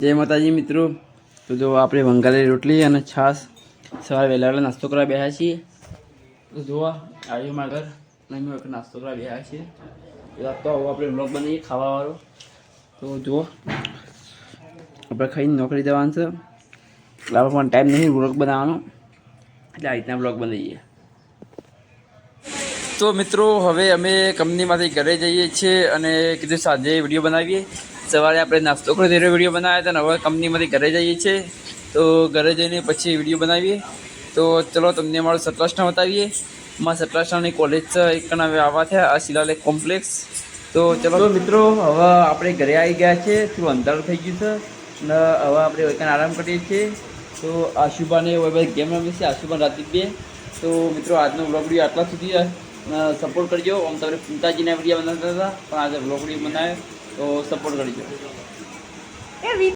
જય માતાજી મિત્રો. તો જો આપણે વંગાલી રોટલી અને છાશ સવારે વહેલા વહેલા નાસ્તો કરવા બેઠા છીએ. તો જોવા આવ્યું મારા ઘર. અને અમે નાસ્તો કરવા બેઠા છીએ. તો હવે આપણે બ્લોગ બનાવીએ, ખાવાવાળો. તો જુઓ આપણે ખાઈને નોકરી જવાનું છે. એટલે આપણે પણ ટાઈમ નહીં બ્લોગ બનાવવાનો. એટલે આ રીતના બ્લોગ બનાવીએ. તો મિત્રો, હવે અમે કંપનીમાંથી ઘરે જઈએ છીએ અને કીધું સાંજે વીડિયો બનાવીએ. સવારે આપણે નાસ્તો કરી ત્યારે વીડિયો બનાવ્યા હતા અને હવે કંપનીમાંથી ઘરે જઈએ છીએ. તો ઘરે જઈને પછી વીડિયો બનાવીએ. તો ચલો તમને અમારું સતલાસના બતાવીએ. માં સતરાષ્ટ્રની કોલેજ છે, એક હવે આવવા થયા, આ શિલાલેખ કોમ્પ્લેક્સ. તો ચલો. મિત્રો, હવે આપણે ઘરે આવી ગયા છે થોડું અંધારું થઈ ગયું છે. અને હવે આપણે વૈકાન આરામ કરીએ છીએ. તો આશુભાને વૈભાઈ ગેમ રમીએ છીએ આશુભાન રાતી બે તો મિત્રો, આજનો બ્લોગ આટલા સુધી સપોર્ટ કરજો. આમ તમે ફૂંકાજીના વીડિયો બનાવતા હતા, પણ આજે બ્લોગ વીડિયો બનાવ્યો તો સપોર્ટ કરજો.